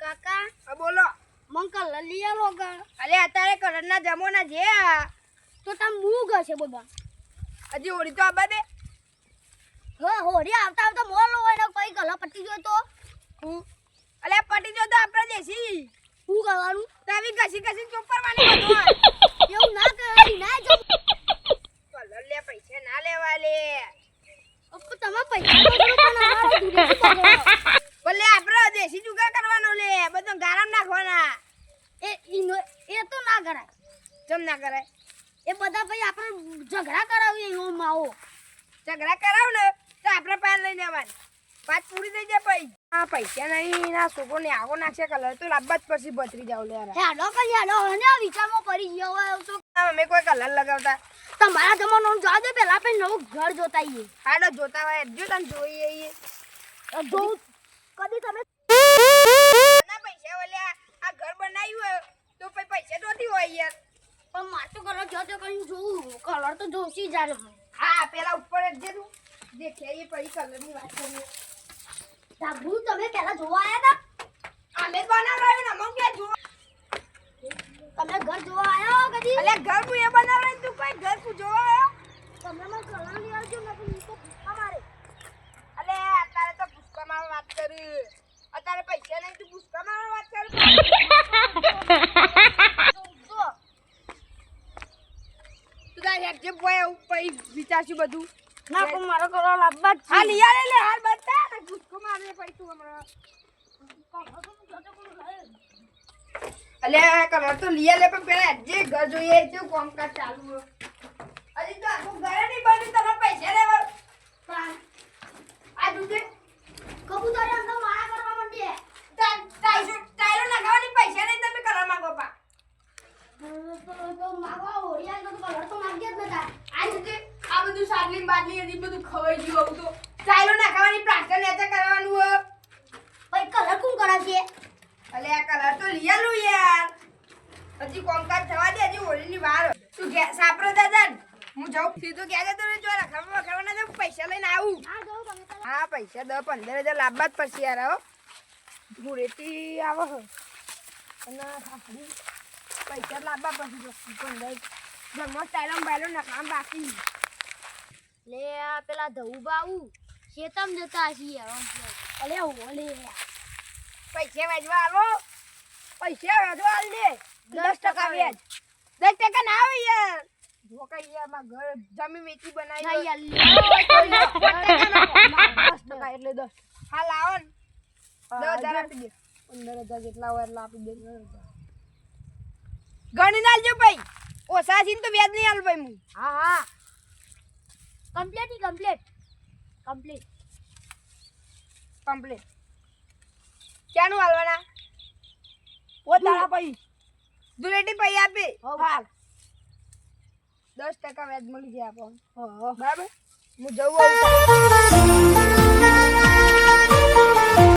કાકા બોલો. મન કલર લઈ આવો અત્યારે કલરના જમાના છે તો તમ મૂગ હશે બધા હજી હોળી તો આબા દે. હો હોડી આવતા આવતા મોલ હોય ને કોઈ કલર પટી ગયો તો? હું? અલે પટી ગયો તો આપણે દેશી. હું કરવાનું? તાવી ઘસી ઘસી ચોપરવાની બધું એવું ના કરાય ના જો લે પૈસા ના લેવા લે. તમે પૈસા. ભલે આપણે દેશી જુગા કરવાનો લે બધું ગારમ નાખવાના. એ ઈનો એ તો ના કરાય. જમ ના કરાય? એ બધા ભાઈ આપણે ઝઘડા કરાવીએ એવો માવો. ઝઘડા કરાવ ને તો આપણે પાન લઈને આવવાની. વાત પૂરી થઈ જાય આ પૈસા નહીં ના છોકરો ને આવો નાખશે કલર. તો લાંબા જ પછી બતરી જાવ લે હેડો કઈ હેડો અને વિચારમાં પડી ગયો તો અમે કોઈ કલર લગાવતા. તમારા જમાનો જવા દે પેલા આપણે નવું ઘર જોતા આઈએ. હાડો જોતા હોય જો તને જોઈએ આઈએ. જો કદી તમે ના પૈસા ઓલ્યા આ ઘર બનાવ્યું હોય તો પછી પૈસા દોતી હોય યાર. પણ મારે તો કલર જો તો કઈ જોઉં કલર તો જોશી જ હા પેલા ઉપર જ જે તું દેખે એ પછી કલરની વાત કરીએ. સાબુ તમે પેલા જોવા આયા અમે બનાવ્યું ને અમુક જો તમે ઘર જોવા આયા કદી? અલ્યા ઘર હું કોઈ ઘર આવ્યો તમે મને કલર લઈ આવજો ને તો તો ભૂખા મારે. અલે અત્યારે તો પુષ્પામાં વાત કરી. અત્યારે પૈસા નહીં તું પુષ્પામાં વાત કરી. તું તાર હેડ જે બોય ઉપર વિચારશું બધું. ના પણ મારો કલર લાવવા જ હા લઈ આલે લે હાલ બતા પુષ્કો મારે પછી તું હમણાં. અલે કલર તો લઈ લે પણ પેલા જે ઘર જોઈએ છે કોમકાજ ચાલુ હોય. હજી તો આખું ઘરે નહીં બન્યું તમે પૈસા લેવા આ દૂધે કબૂતર અંદર મારા કરવા માંડી ટાઈસો ટાઈલો લગાવવાની પૈસા નહીં તમે કલર માંગો પા તો તો માગવા ઓરિયા તો કલર તો માંગ્યા જ નતા આ દૂધે બધું બાદલી હતી બધું ખવાઈ ગયું આવું તો. ચાલો નાખવાની પ્લાસ્ટર નેચે કરવાનું હો ભાઈ કલર કોણ કરાશે અલે આ કલર તો રિયલું યાર. હજી કોમકાજ થવા દે હજી હોળીની વાર તું ઘે સાપરો દાદા હું જાઉં. સીધું ક્યાં જતો રહે જો રખાવા ખાવાના જાઉં પૈસા લઈને આવું. હા પૈસા દસ પંદર હજાર લાવવા જ પડશે યાર હો. રેતી આવો હો અને પૈસા લાવવા પડશે પંદર જમવા ટાયલો બાયલો નખાવા બાકી. લે આ પેલા ધઉબા આવું શેતમ જતા છીએ અલે ઓલે પૈસા વેચવા આવો પૈસા વેચવા આલ દે દસ ટકા વેચ. દસ ટકા ના આવે યાર. જો કઈ યારમાં ઘર જમીન વેચી બનાવી હોય. દસ ટકા એટલે દસ. હા લાવો ને. દસ હજાર આપી દે. પંદર હજાર જેટલા હોય એટલા આપી દે. ગણી નાલજો ભાઈ. ઓછા છે તો વ્યાજ નહીં આલ ભાઈ હું. હા હા. કમ્પ્લીટ કમ્પ્લીટ કમ્પ્લીટ કમ્પ્લીટ ક્યાંનું હાલવાના? ઓ તારા પૈ. દુલેટી પૈ આપે. હાલ. દસ ટકા વ્યાજ મળી જાય આપણને બરાબર? હું જવું